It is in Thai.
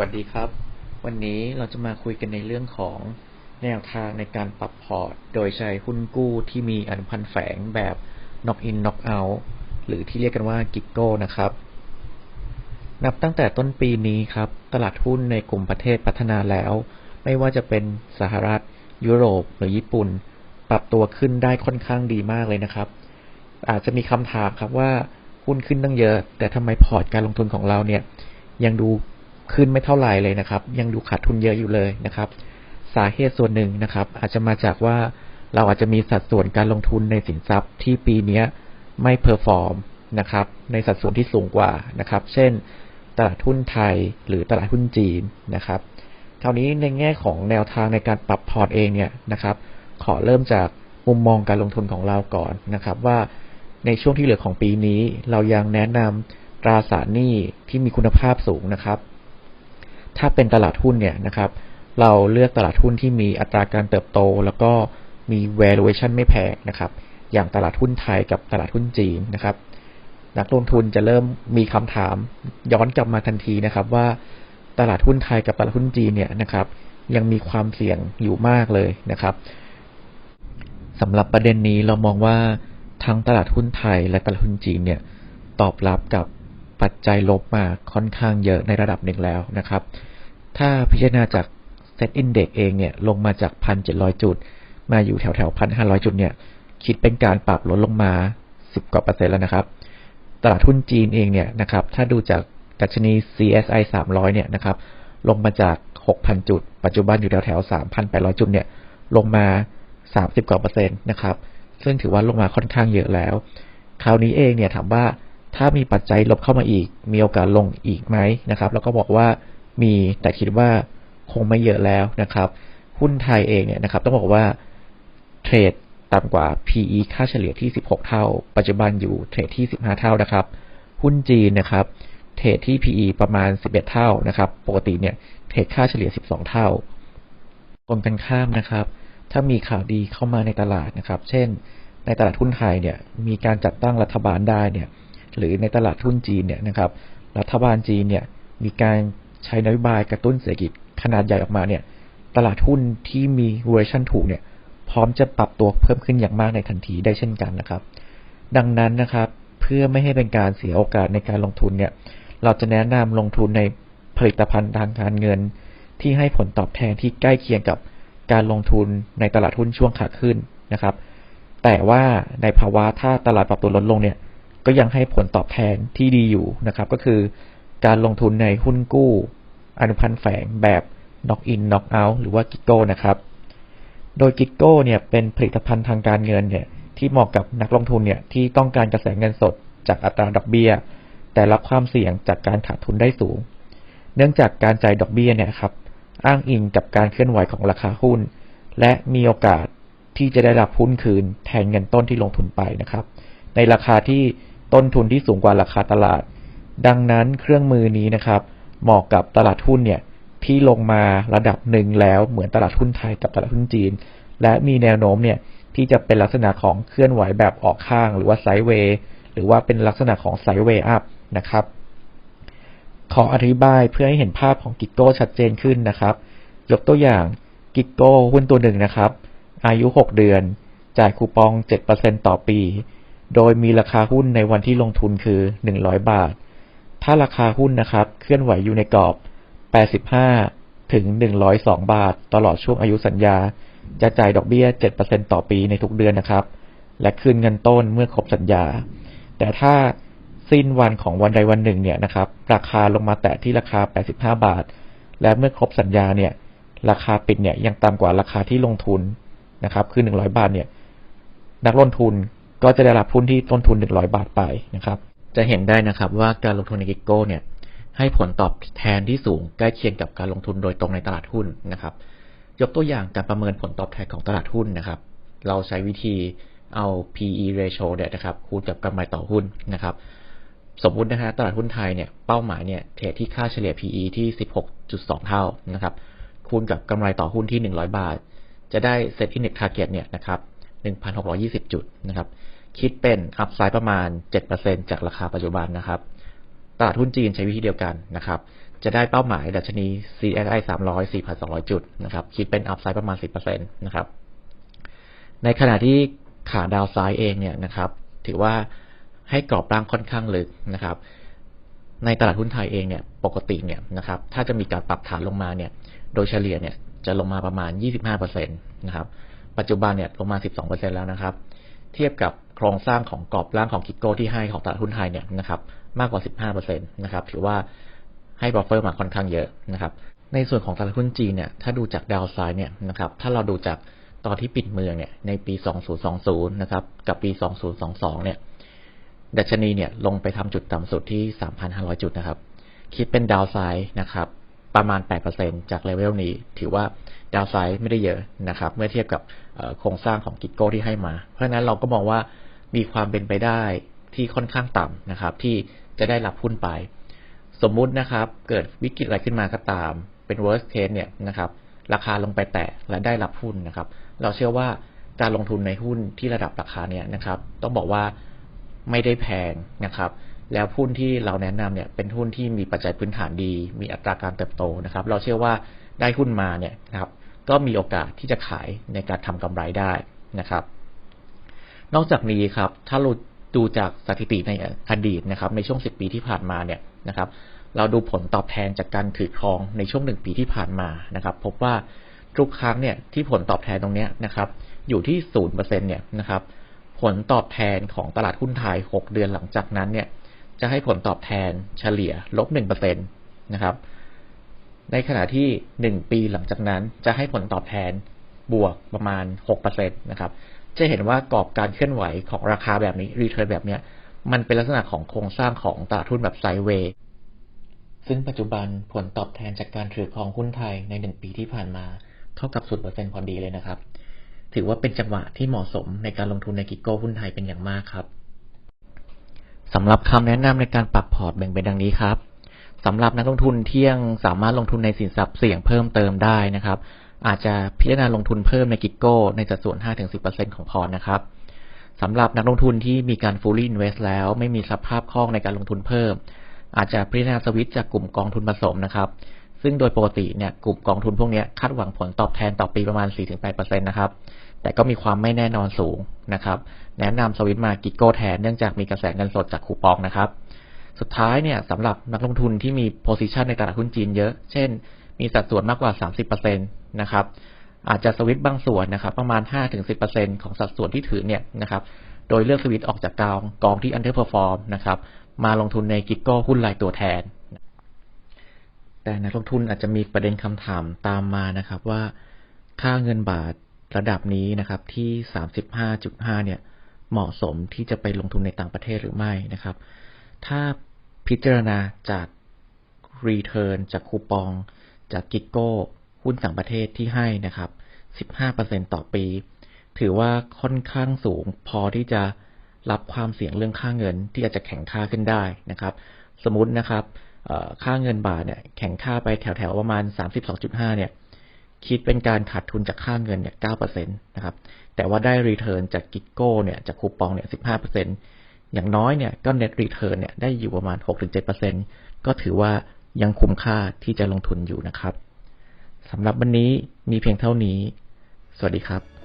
วัสดีครับ วันนี้เราจะมาคุยกันในเรื่องของแนวทางในการปรับพอร์ต โดยใช้หุ้นกู้ที่มีอนุพันธ์แฝงแบบ knock in knock out หรือที่เรียกกันว่ากิกโก้นะครับ นับตั้งแต่ต้นปีนี้ครับ ตลาดหุ้นในกลุ่มประเทศพัฒนาแล้ว ไม่ว่าจะเป็นสหรัฐ ยุโรป หรือญี่ปุ่น ปรับตัวขึ้นได้ค่อนข้างดีมากเลยนะครับ อาจจะมีคำถามครับว่าหุ้นขึ้นตั้งเยอะ แต่ทำไมพอร์ตการลงทุนของเราเนี่ยยังดู ขึ้นไม่เท่าไหร่เลยนะครับ ยังดูขาดทุนเยอะอยู่เลยนะครับ สาเหตุส่วนหนึ่งนะครับ อาจจะมาจากว่าเราอาจจะมีสัดส่วนการลงทุนในสินทรัพย์ที่ปีนี้ไม่เพอร์ฟอร์มนะครับ ในสัดส่วนที่สูงกว่านะครับ เช่น ตลาดหุ้นไทยหรือตลาดหุ้นจีนนะครับคราวนี้ในแง่ของแนวทางในการปรับพอร์ตเองเนี่ยนะครับ ขอเริ่มจากมุมมองการลงทุนของเราก่อนนะครับ ว่าในช่วงที่เหลือของปีนี้ เรายังแนะนำตราสารหนี้ที่มีคุณภาพสูงนะครับ ถ้าเป็นตลาดหุ้นเนี่ยนะครับ เราเลือกตลาดหุ้นที่มีอัตราการเติบโต แล้วก็มี valuation ไม่แพงนะครับ อย่างตลาดหุ้นไทยกับตลาดหุ้นจีนนะครับ นักลงทุนจะเริ่มมีคำถามย้อนกลับมาทันทีนะครับ ว่าตลาดหุ้นไทยกับตลาดหุ้นจีนเนี่ยนะครับ ยังมีความเสี่ยงอยู่มากเลยนะครับสำหรับประเด็นนี้เรามองว่าทั้งตลาดหุ้นไทยและตลาดหุ้นจีนเนี่ยตอบรับกับปัจจัยลบมาค่อนข้างเยอะในระดับหนึ่งแล้วนะครับ ถ้าพิจารณาจากเซตอินเด็กเองเนี่ยลงมาจากพันเจ็ดร้อยจุด มาอยู่แถวแถวพันห้าร้อยจุดเนี่ยคิดเป็นการปรับลดลงมาสิบกว่าเปอร์เซ็นต์แล้วนะครับ ตลาดหุ้นจีนเองเนี่ยนะครับถ้าดูจากดัชนี CSI 300เนี่ยนะครับลงมาจาก 6,000 จุด ปัจจุบันอยู่แถวแถว3,800 จุดเนี่ยลงมา 30 กว่าเปอร์เซ็นต์นะครับ ซึ่งถือว่าลงมาค่อนข้างเยอะแล้ว คราวนี้เองเนี่ยถามว่าถ้ามีปัจจัยลบเข้ามาอีก มีโอกาสลงอีกไหมนะครับ แล้วก็บอกว่า มีแต่คิดว่าคงไม่เยอะแล้วนะครับ หุ้นไทยเองเนี่ยนะครับ ต้องบอกว่าเทรดต่ำกว่า PE ค่าเฉลี่ยที่ 16 เท่า ปัจจุบันอยู่เทรดที่ 15 เท่านะครับ หุ้นจีนนะครับ เทรดที่ PE ประมาณ 11 เท่านะครับ ปกติเนี่ยเทรดค่าเฉลี่ย 12 เท่าตรงกันข้ามนะครับ ถ้ามีข่าวดีเข้ามาในตลาดนะครับ เช่น ในตลาดหุ้นไทยเนี่ย มีการจัดตั้งรัฐบาลได้เนี่ย หรือในตลาดหุ้นจีนเนี่ยนะครับ รัฐบาลจีนเนี่ย มีการ ใช้นโยบายกระตุ้นเศรษฐกิจขนาดใหญ่ออกมาเนี่ย ตลาดหุ้นที่มี valuation ถูกเนี่ย พร้อมจะปรับตัวเพิ่มขึ้นอย่างมากในทันทีได้เช่นกันนะครับ ดังนั้นนะครับ เพื่อไม่ให้เป็นการเสียโอกาสในการลงทุนเนี่ย เราจะแนะนำลงทุนในผลิตภัณฑ์ทางการเงิน ที่ให้ผลตอบแทนที่ใกล้เคียงกับการลงทุนในตลาดหุ้นช่วงขาขึ้นนะครับ แต่ว่าในภาวะถ้าตลาดปรับตัวลดลงเนี่ย ก็ยังให้ผลตอบแทนที่ดีอยู่นะครับ ก็คือ การลงทุนในหุ้นกู้ อนุพันธ์แฝงแบบ knock in knock out หรือว่ากิโก้นะครับ โดยกิโก้เนี่ยเป็นผลิตภัณฑ์ทางการเงินเนี่ยที่เหมาะกับนักลงทุนเนี่ยที่ต้องการกระแสเงินสดจากอัตราดอกเบี้ย แต่รับความเสี่ยงจากการขาดทุนได้สูง เนื่องจากการจ่ายดอกเบี้ยเนี่ยครับอ้างอิงกับการเคลื่อนไหวของราคาหุ้น และมีโอกาสที่จะได้รับหุ้นคืนแทนเงินต้นที่ลงทุนไปนะครับ ในราคาที่ต้นทุนที่สูงกว่าราคาตลาด ดังนั้นเครื่องมือนี้นะครับเหมาะกับตลาดหุ้นเนี่ยที่ลงมาระดับหนึ่งแล้วเหมือนตลาดหุ้นไทยกับตลาดหุ้นจีน และมีแนวโน้มเนี่ยที่จะเป็นลักษณะของเคลื่อนไหวแบบออกข้างหรือว่าไซด์เวย์หรือว่าเป็นลักษณะของไซด์เวย์อัพนะครับ ขออธิบายเพื่อให้เห็นภาพของกิกโก้ชัดเจนขึ้นนะครับ ยกตัวอย่างกิกโก้หุ้นตัวหนึ่งนะครับ อายุ 6 เดือน จ่ายคูปอง 7%ต่อปี โดยมีราคาหุ้นในวันที่ลงทุนคือ 100 บาท ถ้าราคาหุ้นนะครับ เคลื่อนไหวอยู่ในกรอบ 85 ถึง 102 บาท ตลอดช่วงอายุสัญญา จะจ่ายดอกเบี้ย 7%ต่อปีในทุกเดือนนะครับ และคืนเงินต้นเมื่อครบสัญญา แต่ถ้าสิ้นวันของวันใดวันหนึ่งเนี่ยนะครับ ราคาลงมาแตะที่ราคา 85 บาท และเมื่อครบสัญญาเนี่ย ราคาปิดเนี่ยยังต่ำกว่าราคาที่ลงทุนนะครับ คือ 100 บาทเนี่ย นักลงทุนก็จะได้รับหุ้นที่ต้นทุน 100 บาทไปนะครับ จะเห็นได้นะครับว่าการลงทุนในกิโก้เนี่ยให้ผลตอบแทนที่สูงใกล้เคียงกับการลงทุนโดยตรงในตลาดหุ้นนะครับ ยกตัวอย่างการประเมินผลตอบแทนของตลาดหุ้นนะครับ เราใช้วิธีเอา PE ratio เนี่ยนะครับคูณกับกำไรต่อหุ้นนะครับ สมมุตินะฮะตลาดหุ้นไทยเนี่ยเป้าหมายเนี่ยเทรดที่ค่าเฉลี่ย PE ที่ 16.2 เท่านะครับ คูณกับกำไรต่อหุ้นที่ 100 บาท จะได้ Set Index Target เนี่ยนะครับ 1,620 จุดนะครับ คิดเป็น Upside ประมาณ 7%จากราคาปัจจุบันนะครับ ตลาดหุ้นจีนใช้วิธีเดียวกันนะครับ จะได้เป้าหมายดัชนี CSI 300 4,200 จุดนะครับ คิดเป็นอัพไซด์ประมาณ 10%นะครับ ในขณะที่ขาดาวไซด์เองเนี่ยนะครับ ถือว่าให้กรอบร่างค่อนข้างลึกนะครับ ในตลาดหุ้นไทยเองเนี่ย ปกติเนี่ยนะครับ ถ้าจะมีการปรับฐานลงมาเนี่ย โดยเฉลี่ยเนี่ยจะลงมาประมาณ 25%นะครับ ปัจจุบันเนี่ยลงมา 12%แล้วนะครับ เทียบกับ ครงสร้างของกรอบร่างของกิกโก้ที่ให้ของตลาดหุ้นไทยเนี่ยนะครับมากกว่า 15%นะครับถือว่าให้บัฟเฟอร์มาค่อนข้างเยอะนะครับในส่วนของตลาดหุ้นจีนเนี่ยถ้าดูจากดาวไซด์เนี่ยนะครับถ้าเราดูจากตอนที่ปิดเมืองเนี่ยในปี 2020 นะครับกับปี 2022 เนี่ยดัชนีเนี่ยลงไปทำจุดต่ำสุดที่ 3,500 จุดนะครับ คิดเป็นดาวไซด์นะครับประมาณ 8%จากเลเวลนี้ ถือว่าดาวไซด์ไม่ได้เยอะนะครับ เมื่อเทียบกับโครงสร้างของกิกโก้ที่ให้มา เพราะฉะนั้นเราก็มองว่า มีความเป็นไปได้ที่ค่อนข้างต่ำนะครับ ที่จะได้รับหุ้นไป สมมุตินะครับ เกิดวิกฤตอะไรขึ้นมาก็ตาม เป็น worst case เนี่ยนะครับ ราคาลงไปแตะและได้รับหุ้นนะครับ เราเชื่อว่าการลงทุนในหุ้นที่ระดับราคาเนี่ยนะครับ ต้องบอกว่าไม่ได้แพงนะครับ แล้วหุ้นที่เราแนะนำเนี่ยเป็นหุ้นที่มีปัจจัยพื้นฐานดี มีอัตราการเติบโตนะครับ เราเชื่อว่าได้หุ้นมาเนี่ยนะครับ ก็มีโอกาสที่จะขายในการทำกำไรได้นะครับ นอกจากนี้ครับ ถ้าเราดูจากสถิติในอดีตนะครับ ในช่วง 10 ปีที่ผ่านมาเนี่ยนะครับ เราดูผลตอบแทนจากการถือครองในช่วงหนึ่งปีที่ผ่านมานะครับ พบว่าทุกครั้งเนี่ยที่ผลตอบแทนตรงนี้นะครับ อยู่ที่ศูนเปอร์เซ็นเนี่ยนะครับ ผลตอบแทนของตลาดหุ้นไทย 6 เดือนหลังจากนั้นเนี่ย จะให้ผลตอบแทนเฉลี่ยลบหนึ่งเปอร์เซ็นตนะครับ ในขณะที่หนึ่งปีหลังจากนั้นจะให้ผลตอบแทนบวกประมาณหกเปอร์เซ็นตนะครับ จะเห็นว่ากรอบการเคลื่อนไหวของราคาแบบนี้รีเทิร์นแบบเนี้ยมันเป็นลักษณะของโครงสร้างของตลาดหุ้นแบบไซเวย์ซึ่งปัจจุบันผลตอบแทนจากการถือครองหุ้นไทยในหนึ่งปีที่ผ่านมา เท่ากับศูนย์เปอร์เซ็นต์พอดีเลยนะครับ ถือว่าเป็นจังหวะที่เหมาะสมในการลงทุนในกิกโก้หุ้นไทยเป็นอย่างมากครับสำหรับคำแนะนำในการปรับพอร์ตแบ่งเป็นดังนี้ครับสำหรับนักลงทุนที่ยังสามารถลงทุนในสินทรัพย์เสี่ยงเพิ่มเติมได้นะครับ อาจจะพิจารณาลงทุนเพิ่มในกิกโก้ในสัดส่วน 5-10%ของพอร์ตนะครับสำหรับนักลงทุนที่มีการ fully invest แล้วไม่มีสภาพคล่องในการลงทุนเพิ่ม อาจจะพิจารณาสวิตจากกลุ่มกองทุนผสมนะครับ ซึ่งโดยปกติเนี่ยกลุ่มกองทุนพวกนี้คาดหวังผลตอบแทนต่อปีประมาณ 4-8%นะครับ แต่ก็มีความไม่แน่นอนสูงนะครับ แนะนำสวิตมากิกโก้แทนเนื่องจากมีกระแสเงินสดจากคูปองนะครับ สุดท้ายเนี่ยสำหรับนักลงทุนที่มี position ในตลาดหุ้นจีนเยอะ เช่น มีสัดส่วนมากกว่า 30%นะครับ อาจจะสวิตบางส่วนนะครับ ประมาณ 5-10%ของสัดส่วนที่ถือเนี่ยนะครับ โดยเลือกสวิตออกจากกองกองที่ underperform นะครับ มาลงทุนในกิกโก้หุ้นรายตัวแทน แต่นักลงทุนอาจจะมีประเด็นคำถามตามมานะครับว่าค่าเงินบาทระดับนี้นะครับที่ 35.5 เนี่ยเหมาะสมที่จะไปลงทุนในต่างประเทศหรือไม่นะครับ ถ้าพิจารณาจาก Return จากคูปอง จากกิกโก้ หุ้นต่างประเทศที่ให้นะครับ 15%ต่อปี ถือว่าค่อนข้างสูง พอที่จะรับความเสี่ยงเรื่องค่าเงินที่อาจจะแข็งค่าขึ้นได้นะครับ สมมตินะครับค่าเงินบาทเนี่ยแข็งค่าไปแถวๆประมาณ 32.5 เนี่ย คิดเป็นการขาดทุนจากค่าเงินเนี่ย9%นะครับ แต่ว่าได้รีเทิร์นจากกิกโก้เนี่ยจากคูปองเนี่ย15%อย่างน้อยเนี่ยก็เน็ตรีเทิร์นเนี่ยได้อยู่ประมาณ 6-7%ก็ถือว่า ยังคุ้มค่าที่จะลงทุนอยู่นะครับสำหรับวันนี้มีเพียงเท่านี้ สวัสดีครับ